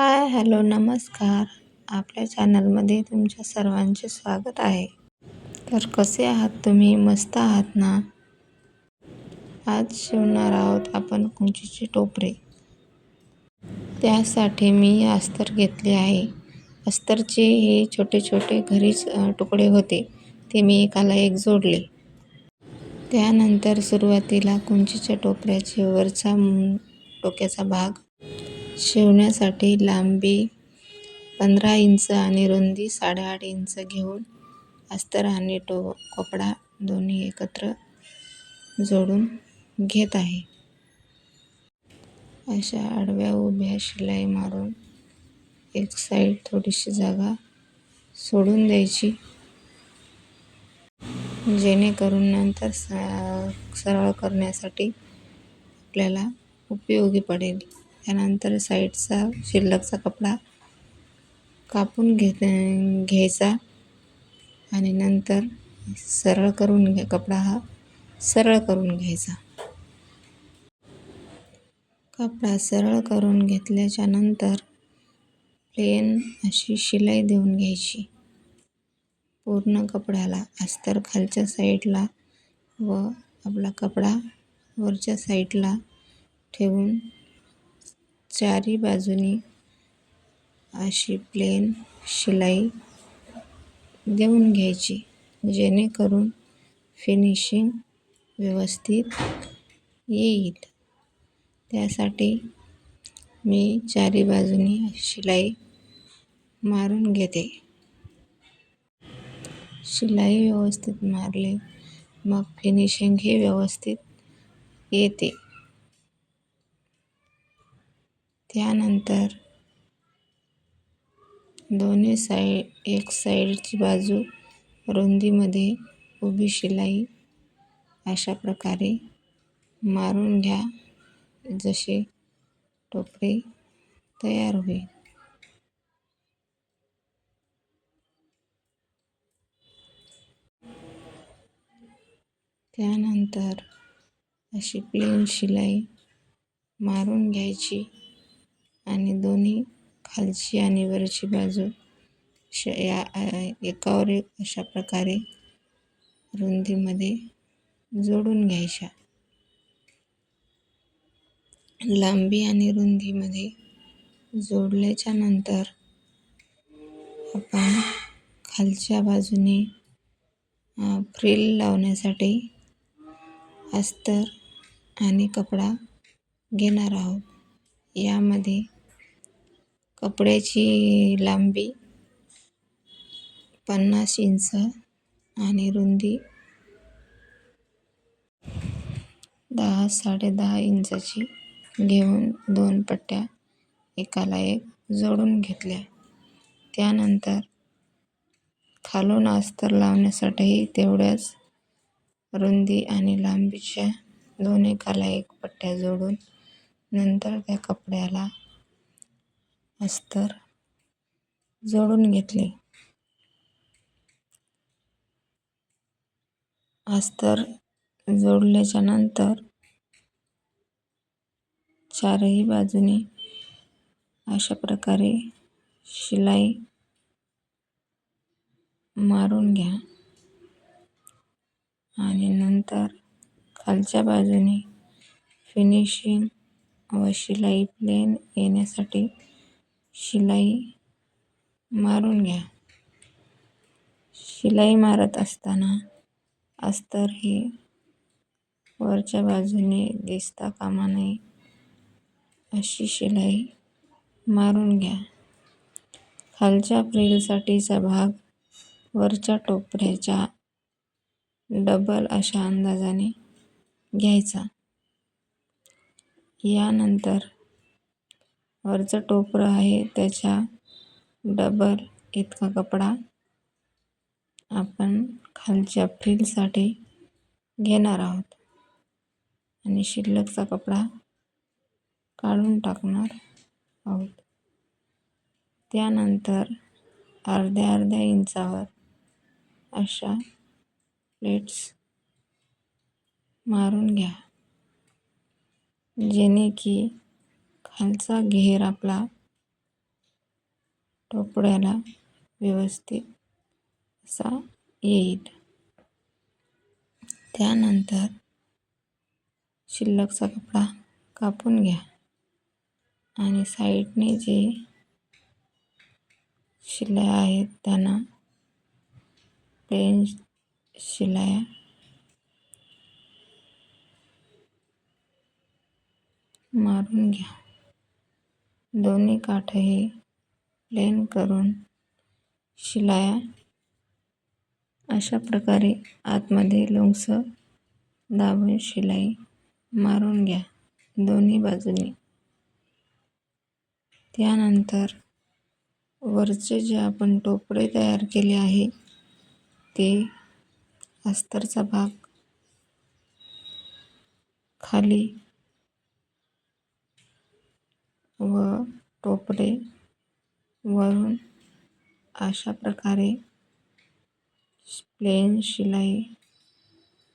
Hi hello नमस्कार. आपल्या चॅनलमध्ये तुमच्या सर्वांचे स्वागत आहे. तर कसे आहात तुम्ही? मस्त आहात ना? आज शिवणार आहोत आपण कुंचीचे टोपरे. त्यासाठी मी अस्तर घेतले आहे. अस्तरचे हे छोटे छोटे घरीच तुकडे होते. ते मी एकाला एक जोडले. त्यानंतर सुरुवातीला कुंचीच्या टोपऱ्याचे वरचा डोक्याचा भाग शिवण्यासाठी लांबी पंधरा इंच आणि रुंदी साडेआठ इंच घेऊन अस्तर आणि टो कपडा दोन्ही एकत्र जोडून घेत आहे. अशा आडव्या उभ्या शिलाई मारून एक साईड थोडीशी जागा सोडून द्यायची. जेणेकरून नंतर सरळ करण्यासाठी आपल्याला उपयोगी पडेल. त्यानंतर साईडचा शिल्लकचा कपडा कापून घे घ्यायचा. आणि नंतर सरळ करून घ्या कपडा हा सरळ करून घ्यायचा. कपडा सरळ करून घेतल्याच्या नंतर प्लेन अशी शिलाई देऊन घ्यायची. पूर्ण कपड्याला अस्तर खालच्या साईडला व आपला कपडा वरच्या साईडला ठेवून चारी बाजूनी अशी प्लेन शिलाई देऊन घ्यायची जेणेकरून फिनिशिंग व्यवस्थित येईल. त्यासाठी मी चारी बाजूनी शिलाई मारून घेते. शिलाई व्यवस्थित मारली मग फिनिशिंग हे व्यवस्थित येते. त्यानंतर दोन्ही साईड एक साईडची बाजू रुंदीमध्ये उभी शिलाई अशा प्रकारे मारून घ्या जसे टोपरे तयार होईल. त्यानंतर अशी प्लेन शिलाई मारून घ्यायची. आणि दोन्ही खालची आणि वरची बाजू श या एकावर एक अशा प्रकारे रुंदीमध्ये जोडून घ्यायच्या. लांबी आणि रुंदीमध्ये जोडल्याच्या नंतर आपण खालच्या बाजूने फ्रिल लावण्यासाठी अस्तर आणि कपडा घेणार आहोत. यामध्ये कपड्याची लांबी पन्नास इंच आणि रुंदी दहा साडेदहा इंचाची घेऊन दोन पट्ट्या एकाला एक जोडून घेतल्या. त्यानंतर खालून अस्तर लावण्यासाठीही तेवढ्याच रुंदी आणि लांबीच्या दोन एकाला एक पट्ट्या जोडून नंतर त्या कपड्याला अस्तर जोडून घेतले. अस्तर जोडल्याच्या नंतर चारही बाजूने अशा प्रकारे शिलाई मारून घ्या. आणि नंतर खालच्या बाजूने फिनिशिंग व शिलाई प्लेन येण्यासाठी शिलाई मारून घ्या. शिलाई मारत असताना अस्तर हे वरच्या बाजूने दिसता कामा नये अशी शिलाई मारून घ्या. खालच्या फ्रिलसाठीचा भाग वरच्या टोपऱ्याच्या डबल अशा अंदाजाने घ्यायचा. यानंतर वरचं टोपरं आहे त्याच्या डबल इतका कपडा. आपण खालच्या फ्रिलसाठी घेणार आहोत. आणि शिल्लकचा कपडा काढून टाकणार आहोत. त्यानंतर अर्ध्या अर्ध्या इंचावर अशा प्लेट्स मारून घ्या. जेणे की खालचा घेर आपला टोपड्याला व्यवस्थित असा येईल. त्यानंतर शिल्लकचा कपडा कापून घ्या आणि साईडने जे शिलाया आहेत त्यांना प्लेन शिलाया मारून घ्या. दोन्ही काठही प्लेन करून शिलाया अशा प्रकारे आतमध्ये लोंगसं दाबून शिलाई मारून घ्या दोन्ही बाजूनी. त्यानंतर वरचे जे आपण टोपडे तयार केले आहे ते अस्तरचा भाग खाली व टोपडे वरून अशा प्रकारे प्लेन शिलाई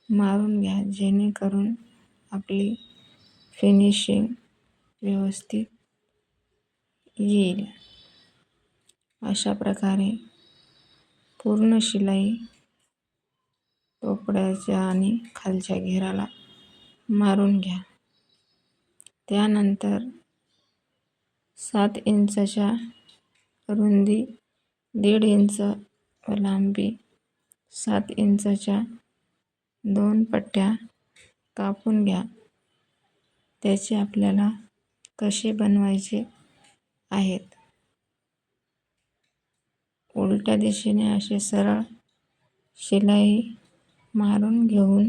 मारून घ्या जेणेकरून आपली फिनिशिंग व्यवस्थित येईल. अशा प्रकारे पूर्ण शिलाई टोपड्याच्या आणि खालच्या घेराला मारून घ्या. त्यानंतर सात इंचच्या रुंदी दीड इंच लांबी सात इंचच्या दोन पट्ट्या कापून घ्या. त्याचे आपल्याला कसे बनवायचे आहेत? उलट्या दिशेने असे सरळ शिलाई मारून घेऊन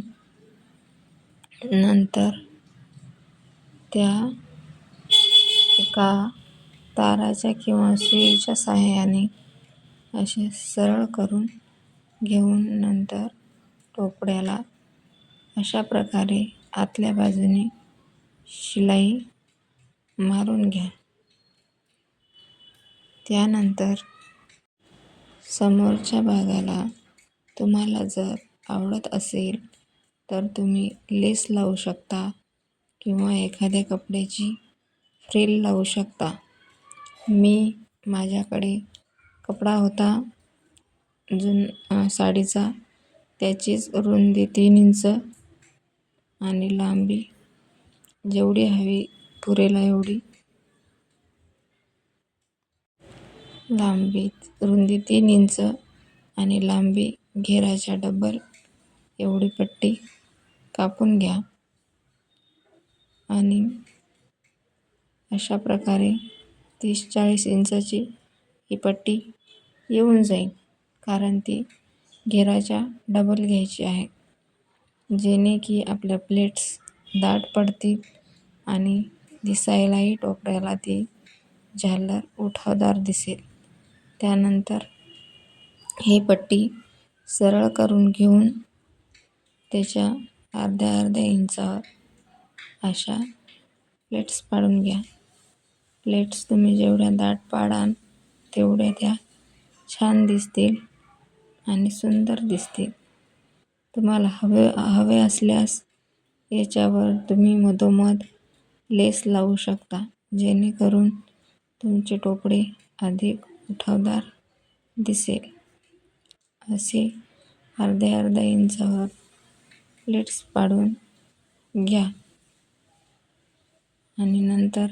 नंतर त्या एका ताराच्या किंवा सुईच्या साहाय्याने असे सरळ करून घेऊन नंतर टोपड्याला अशा प्रकारे आतल्या बाजूने शिलाई मारून घ्या. त्यानंतर समोरच्या भागाला तुम्हाला जर आवडत असेल तर तुम्ही लेस लावू शकता किंवा एखाद्या कपड्याची फ्रिल लावू शकता. मी माझ्याकडे कपडा होता. जुन साडीचा. त्याचीच रुंदी तीन इंच आणि लांबी जेवढी हवी पुरेला एवढी. लांबी रुंदी तीन इंच आणि लांबी घेराच्या डबल एवढी पट्टी कापून घ्या. आणि अशा प्रकारे तीस चाळीस इंचाची ही पट्टी येऊन जाईल. कारण ती घेराच्या डबल घ्यायची आहे. जेणे की आपल्या प्लेट्स दाट पडतील आणि दिसायलाही टोपऱ्याला ती झालर उठावदार दिसेल. त्यानंतर ही पट्टी सरळ करून घेऊन त्याच्या अर्ध्या अर्ध्या इंचावर अशा प्लेट्स पाडून घ्या. प्लेट्स तुम्ही जेवढ्या दाट पाडाल तेवढ्या त्या छान दिसतील आणि सुंदर दिसतील. तुम्हाला हवे हवे असल्यास याच्यावर तुम्ही मधोमध लेस लावू शकता जेणेकरून तुमचे टोपडे अधिक उठावदार दिसेल. असे अर्ध्या अर्ध्या इंचावर प्लेट्स पाडून घ्या. आणि नंतर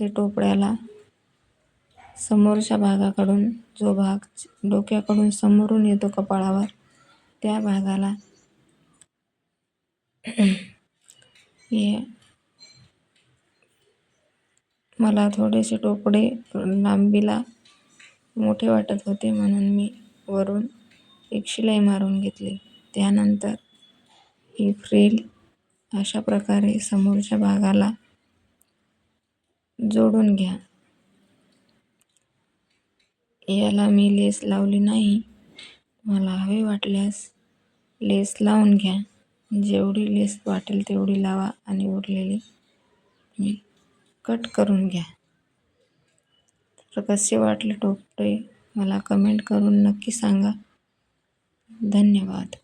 ते टोपड्याला समोरच्या भागाकडून जो भाग डोक्याकडून समोरून येतो कपाळावर त्या भागाला हे मला थोडेसे टोपडे लांबीला मोठे वाटत होते म्हणून मी वरून एक शिलाई मारून घेतली. त्यानंतर ही फ्रिल अशा प्रकारे समोरच्या भागाला जोडून घ्या. याला मी लेस लावली नाही. मला हवे वाटल्यास लेस लावून घ्या. जेवढी लेस वाटेल तेवढी लावा आणि उरलेली मी कट करून घ्या. तर कसे वाटले टोपटे मला कमेंट करून नक्की सांगा. धन्यवाद.